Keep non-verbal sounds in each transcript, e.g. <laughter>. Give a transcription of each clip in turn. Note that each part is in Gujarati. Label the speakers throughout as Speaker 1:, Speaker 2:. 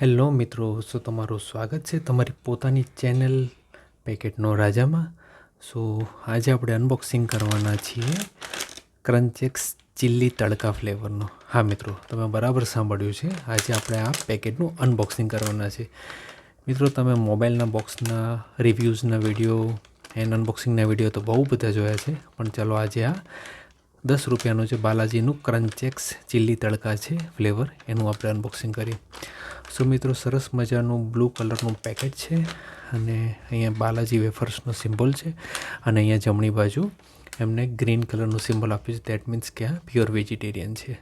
Speaker 1: હેલો મિત્રો, સો તમારું સ્વાગત છે તમારી પોતાની ચેનલ પેકેટનો રાજામાં. સો આજે આપણે અનબોક્સિંગ કરવાના છીએ ક્રન્ચેક્સ ચીલી તડકા ફ્લેવરનો હા મિત્રો, તમે બરાબર સાંભળ્યું છે, આજે આપણે આ પેકેટનું અનબોક્સિંગ કરવાના છે. મિત્રો, તમે મોબાઈલના બોક્સના રિવ્યૂઝના વીડિયો એન્ડ અનબોક્સિંગના વીડિયો તો બહુ બધા જોયા છે, પણ ચાલો આજે આ દસ રૂપિયાનું છે બાલાજીનું ક્રન્ચેક્સ ચીલી તડકા છે, ફ્લેવર, એનું આપણે અનબોક્સિંગ કરીએ. સો મિત્રો, સરસ મજાનું બ્લુ કલરનું પેકેટ છે અને અહીંયા બાલાજી વેફર્સનો સિમ્બોલ છે અને અહીંયા જમણી બાજુ એમને ગ્રીન કલરનું સિમ્બોલ આપ્યું છે. દેટ મીન્સ કે આ પ્યોર વેજીટેરિયન છે.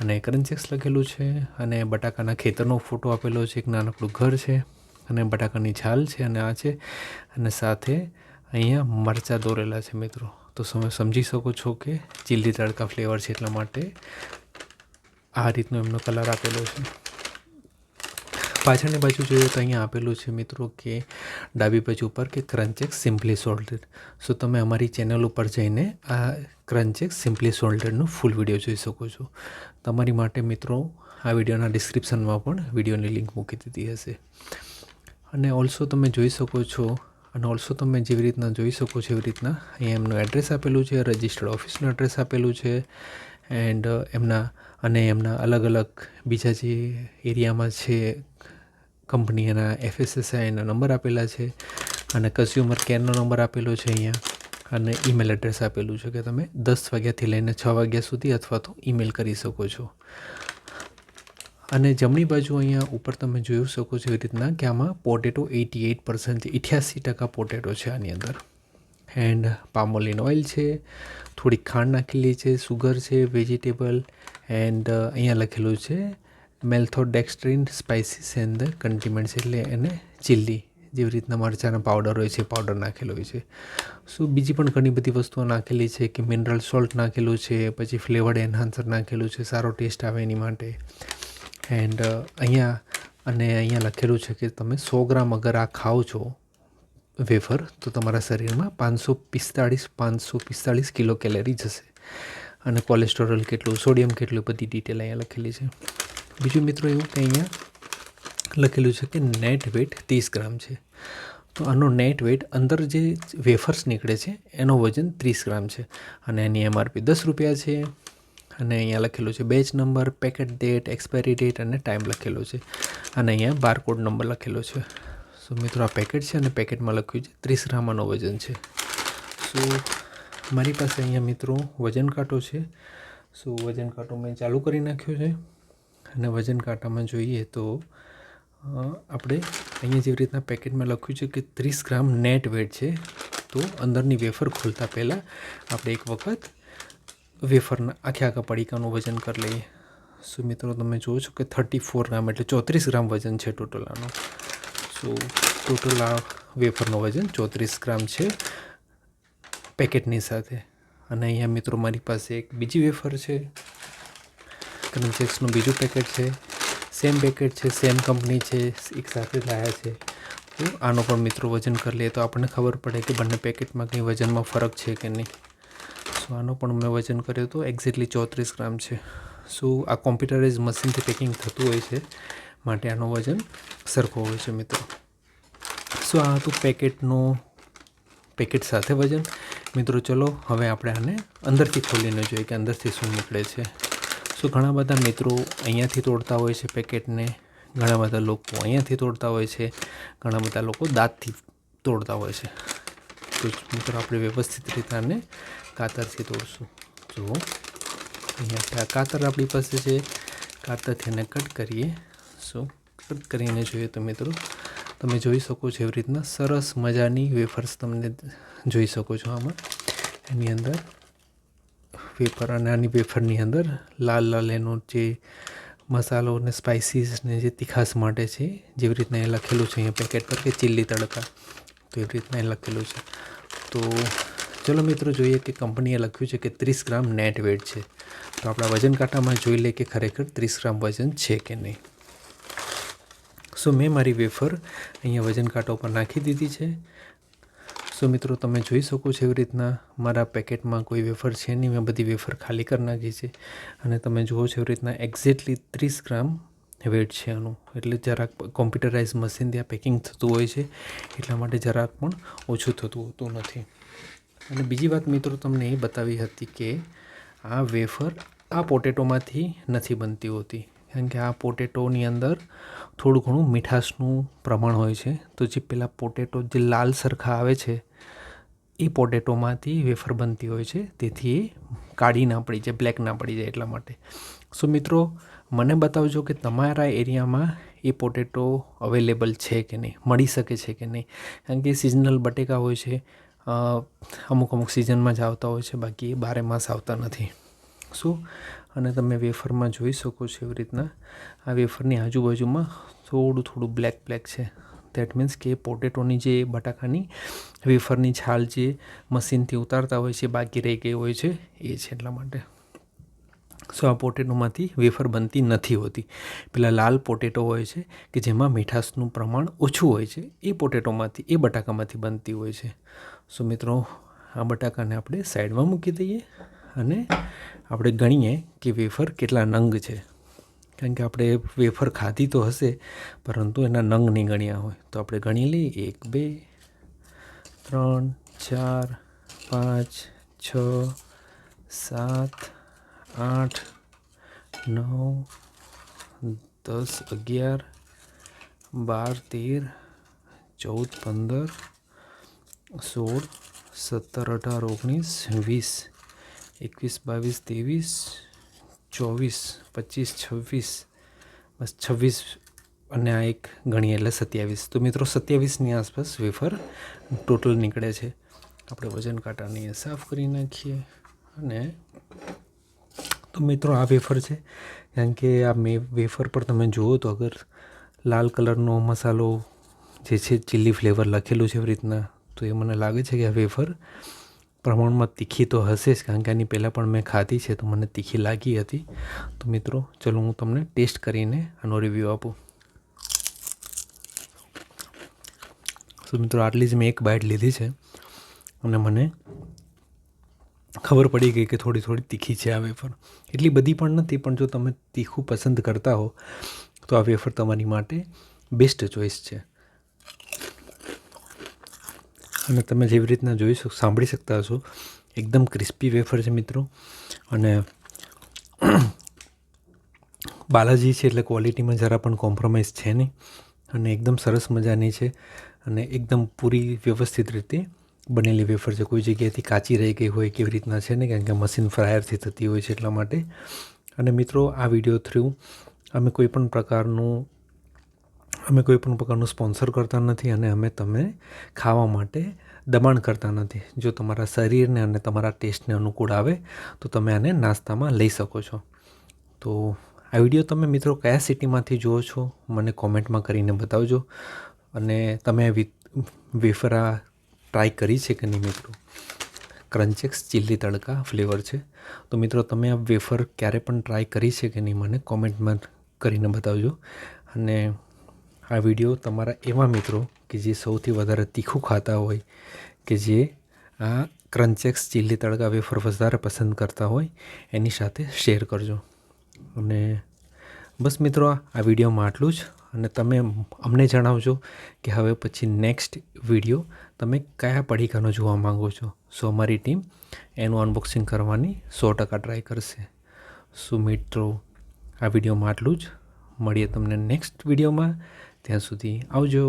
Speaker 1: અને ક્રન્ચેક્સ લખેલું છે અને બટાકાના ખેતરનો ફોટો આપેલો છે. એક નાનકડું ઘર છે અને બટાકાની છાલ છે અને આ છે અને સાથે અહીંયા મરચાં દોરેલા છે મિત્રો. તો તમે સમજી શકો છો કે ચીલી તડકા ફ્લેવર છે એટલા માટે આ રીતનો એમનો કલર આપેલો છે. પાછળની બાજુ જોઈએ તો અહીંયા આપેલું છે મિત્રો કે ડાબી બાજુ ઉપર કે ક્રન્ચેક્સ સિમ્પલી સોલ્ટેડ સો તમે અમારી ચેનલ ઉપર જઈને આ ક્રન્ચેક્સ સિમ્પલી સોલ્ટેડનો ફૂલ વીડિયો જોઈ શકો છો. તમારી માટે મિત્રો આ વિડીયોના ડિસ્ક્રિપ્શનમાં પણ વિડીયોની લિંક મૂકી દીધી હશે. અને ઓલ્સો તમે જોઈ શકો છો અને ઓલ્સો તમે જેવી રીતના જોઈ શકો છો એવી રીતના, અહીંયા એમનું એડ્રેસ આપેલું છે રજિસ્ટર્ડ ઓફિસનું એડ્રેસ આપેલું છે એન્ડ એમના, અને એમના અલગ અલગ બીજા જે એરિયામાં છે કંપની એના એફએસએસઆઈના નંબર આપેલા છે, અને કન્ઝ્યુમર કેરનો નંબર આપેલો છે અહીંયા, અને ઈમેલ એડ્રેસ આપેલું છે કે તમે દસ વાગ્યાથી લઈને છ વાગ્યા સુધી અથવા તો ઈમેલ કરી શકો છો. અને જમણી બાજુ અહીંયા ઉપર તમે જોઈ શકો છો એવી રીતના કે આમાં પોટેટો એટી એઇટ પર્સન્ટ ઇઠ્યાસી ટકા પોટેટો છે આની અંદર. એન્ડ પામોલિન ઓઇલ છે થોડી ખાંડ નાખેલી છે સુગર છે વેજીટેબલ એન્ડ અહીંયા લખેલું છે મેલ્થોડેક્સ્ટ્રીન સ્પાઇસીસ એન્ડ કન્ટીમેન્ટ્સ એટલે એને ચીલી જેવી રીતના મરચાંના પાવડર હોય છે પાવડર નાખેલો હોય છે. સો બીજી પણ ઘણી બધી વસ્તુઓ નાખેલી છે કે મિનરલ સોલ્ટ નાખેલું છે, પછી ફ્લેવર્ડ એન્હાન્સર નાખેલું છે, સારો ટેસ્ટ આવે એની માટે. એન્ડ અહીંયા અને અહીંયા લખેલું છે કે તમે સો ગ્રામ અગર આ ખાઓ છો વેફર, તો તમારા શરીરમાં પાંચસો પિસ્તાળીસ પાંચસો પિસ્તાળીસ કિલો કેલેરી જશે. અને કોલેસ્ટ્રોલ કેટલું, સોડિયમ કેટલું બધી ડિટેલ અહીંયા લખેલી છે. બીજું મિત્રો એવું કે અહીંયા લખેલું છે કે નેટ વેટ ત્રીસ ગ્રામ છે. તો આનો નેટ વેટ અંદર જે વેફર્સ નીકળે છે, એનો વજન ત્રીસ ગ્રામ છે. અને એની એમઆરપી દસ રૂપિયા છે. અને અહીંયા લખેલું છે batch number packet date expiry date અને ટાઈમ લખેલો છે. અને અહીંયા બારકોડ નંબર લખેલો છે. સો મિત્રો, આ પેકેટ છે અને પેકેટમાં લખ્યું છે ત્રીસ ગ્રામનો વજન છે. સો મારી પાસે અહીંયા મિત્રો વજન કાંટો છે. સો વજન કાંટો મેં ચાલુ કરી નાખ્યો છે. અને વજન કાંટામાં જોઈએ તો આપણે અહીંયા જેવી રીતના પેકેટમાં લખ્યું છે કે ત્રીસ ગ્રામ નેટ વેટ છે. તો અંદરની વેફર ખોલતા પહેલાં આપણે એક વખત વેફરના આખે આખા પડીકાનું વજન કરી લઈએ. સો મિત્રો, તમે જુઓ છો કે થર્ટી ફોર ગ્રામ એટલે ચોત્રીસ ગ્રામ વજન છે ટોટલ આનો. સો ટોટલ આ વેફરનું વજન ચોત્રીસ ગ્રામ છે પેકેટની સાથે. અને અહીંયા મિત્રો મારી પાસે એક બીજી વેફર છે. ક્રન્ચેક્સનું બીજું પેકેટ છે. સેમ પેકેટ છે સેમ કંપની છે, એક સાથે લાયા છે. તો આનો પણ મિત્રો વજન કરી લઈએ તો આપણને ખબર પડે કે બંને પેકેટમાં કંઈ વજનમાં ફરક છે કે નહીં. સો આનો પણ મેં વજન કર્યું તો એક્ઝેક્ટલી ચોત્રીસ ગ્રામ છે. સો આ કોમ્પ્યુટરાઇઝ મશીનથી પેકિંગ થતું હોય છે. માટે આનો વજન સરખો હોય છે, મિત્રો. સો આ હતું પેકેટનું પેકેટ સાથે વજન. મિત્રો, ચલો હવે આપણે આને અંદરથી ખોલીને જોઈએ કે અંદરથી શું નીકળે છે. સો ઘણા બધા મિત્રો અહીંયાથી તોડતા હોય છે પેકેટને ઘણા બધા લોકો અહીંયાથી તોડતા હોય છે. ઘણા બધા લોકો દાંતથી તોડતા હોય છે. તો મિત્રો, આપણે વ્યવસ્થિત રીતે આને કાતરથી તોડશું જુઓ. અહીંયા આ કાતર આપણી પાસે છે. કાતરથી એને કટ કરીએ. સો કટ કરીને જોઈએ તો મિત્રો, તમે જોઈ શકો છો એવી રીતના સરસ મજાની વેફર્સ તમને જોઈ શકો છો આમાં. એની અંદર વેફર અને આની વેફરની અંદર લાલ લાલ એનો જે મસાલો અને સ્પાઇસીસને જે તીખાસ માટે છે, જેવી રીતના એ લખેલું છે અહીંયા પેકેટ પર કે ચીલી તડકા. તો એવી રીતના એ લખેલું છે. તો ચલો મિત્રો, જોઈએ કે કંપનીએ લખ્યું છે કે ત્રીસ ગ્રામ નેટ વેટ છે. તો આપણા વજન કાંટામાં જોઈ લે કે ખરેખર ત્રીસ ગ્રામ વજન છે કે નહીં. સો મેં મારી વેફર અહીંયા વજન કાંટા ઉપર નાખી દીધી છે. સો મિત્રો, તમે જોઈ શકો છો એવી રીતના મારા પેકેટમાં કોઈ વેફર છે નહીં. મેં બધી વેફર ખાલી કરી નાખી છે. અને તમે જુઓ છો એવી રીતના એક્ઝેક્ટલી ત્રીસ ગ્રામ વેટ છે આનું. એટલે જરાક કોમ્પ્યુટરાઇઝ મશીન ત્યાં પેકિંગ થતું હોય છે. એટલા માટે જરાક પણ ઓછું થતું હોતું નથી. અને બીજી વાત મિત્રો તમને એ બતાવી હતી કે આ વેફર આ પોટેટોમાંથી નથી બનતી હોતી. કારણ કે આ પોટેટોની અંદર થોડું ઘણું મીઠાશનું પ્રમાણ હોય છે. તો જે પેલા પોટેટો જે લાલ સરખા આવે છે, એ પોટેટોમાંથી વેફર બનતી હોય છે. તેથી એ કાળી ના પડી જાય, બ્લેક ના પડી જાય એટલા માટે. સો મિત્રો, મને બતાવજો કે તમારા એરિયામાં એ પોટેટો અવેલેબલ છે કે નહીં? મળી શકે છે કે નહીં? કારણ કે સિઝનલ બટેકા હોય છે અમુક અમુક સિઝનમાં જ આવતા હોય છે, બાકી એ બારે માસ આવતા નથી. શું? અને તમે વેફરમાં જોઈ શકો છો એવી રીતના. આ વેફરની આજુબાજુમાં થોડું થોડું બ્લેક બ્લેક છે. દેટ મીન્સ કે પોટેટોની જે બટાકાની વેફરની છાલ જે મશીનથી ઉતારતા હોય છે, બાકી રહી ગઈ હોય છે, એ છે એટલા માટે. સો આ પોટેટોમાંથી વેફર બનતી નથી હોતી. પેલા લાલ પોટેટો હોય છે કે જેમાં મીઠાશનું પ્રમાણ ઓછું હોય છે, એ પોટેટોમાંથી, એ બટાકામાંથી બનતી હોય છે. સો મિત્રો, આ બટાકાને આપણે સાઈડમાં મૂકી દઈએ અને આપણે ગણીએ કે વેફર કેટલા નંગ છે. કારણ કે આપણે વેફર ખાધી તો હશે, પરંતુ એના નંગ નહીં ગણ્યા હોય. તો આપણે ગણી લઈએ, એક, બે, ત્રણ, ચાર, પાંચ, છ, સાત આઠ, નવ, દસ, અગિયાર, બાર, તેર, ચૌદ, પંદર, સોળ, સત્તર, અઢાર, ઓગણીસ, વીસ, એકવીસ, બાવીસ, ત્રેવીસ, ચોવીસ, પચીસ, છવ્વીસ, બસ છવ્વીસ અને આ એક ગણીએ એટલે સત્યાવીસ. તો મિત્રો સત્યાવીસની આસપાસ વેફર ટોટલ નીકળે છે. આપણે વજન કાંટાની સાફ કરી નાખીએ અને તો મિત્રો આ વેફર છે. કારણ કે આ મે વેફર પર તમે જુઓ તો અગર લાલ કલરનો મસાલો જે છે ચીલી ફ્લેવર લખેલું છે એવી રીતના, તો એ મને લાગે છે કે આ વેફર પ્રમાણમાં તીખી તો હશે જ. કારણ કે આની પહેલાં પણ મેં ખાધી છે, તો મને તીખી લાગી હતી. તો મિત્રો, ચલો હું તમને ટેસ્ટ કરીને આનો રિવ્યૂ આપું. તો મિત્રો, આટલી જ મેં એક બાઇટ લીધી છે. અને મને ખબર પડી ગઈ કે થોડી થોડી તીખી છે આ વેફર. એટલી બધી પણ નથી, પણ જો તમે તીખું પસંદ કરતા હો, તો આ વેફર તમારી માટે બેસ્ટ ચોઈસ છે. અને તમે જેવી રીતના જોઈ શકો, સાંભળી શકતા હશો, એકદમ ક્રિસ્પી વેફર છે મિત્રો. અને <clears throat> બાલાજી છે એટલે ક્વોલિટીમાં જરા પણ કોમ્પ્રોમાઇઝ છે નહીં. અને એકદમ સરસ મજાની છે અને એકદમ પૂરી વ્યવસ્થિત રીતે બનેલી વેફર છે. કોઈ જગ્યાએથી કાચી રહી ગઈ હોય કેવી રીતના છે ને? કારણ કે મશીન ફ્રાયરથી થતી હોય છે એટલા માટે. અને મિત્રો, આ વીડિયો થ્રુ અમે કોઈ પણ પ્રકારનું, અમે કોઈ પણ પ્રકારનું સ્પોન્સર કરતા નથી અને અમે તમે ખાવા માટે દબાણ કરતા નથી. જો તમારા શરીરને અને તમારા ટેસ્ટને અનુકૂળ આવે, તો તમે આને નાસ્તામાં લઈ શકો છો. તો આ વીડિયો તમે મિત્રો કયા સિટીમાંથી જુઓ છો? મને કોમેન્ટમાં કરીને બતાવજો. અને તમે વેફરા ટ્રાય કરી છે કે નહીં મિત્રો? ક્રન્ચેક્સ ચીલી તડકા ફ્લેવર છે. તો મિત્રો, તમે આ વેફર ક્યારે પણ ટ્રાય કરી છે કે નહીં મને કોમેન્ટમાં કરીને બતાવજો. અને આ વીડિયો તમારા એવા મિત્રો કે જે સૌથી વધારે તીખું ખાતા હોય, કે જે આ ક્રન્ચેક્સ ચીલી તડકા વેફર વધારે પસંદ કરતા હોય, એની સાથે શેર કરજો. અને બસ મિત્રો, આ વિડીયોમાં આટલું જ. અને તમે અમને જણાવજો કે હવે પછી નેક્સ્ટ વીડિયો તમે કયા પડીકાનો જોવા માગો છો. સો અમારી ટીમ એનું અનબોક્સિંગ કરવાની સો ટકા ટ્રાય કરશે. સો મિત્રો, આ વિડીયોમાં આટલું જ. મળીએ તમને નેક્સ્ટ વિડીયોમાં ત્યાં સુધી આવજો.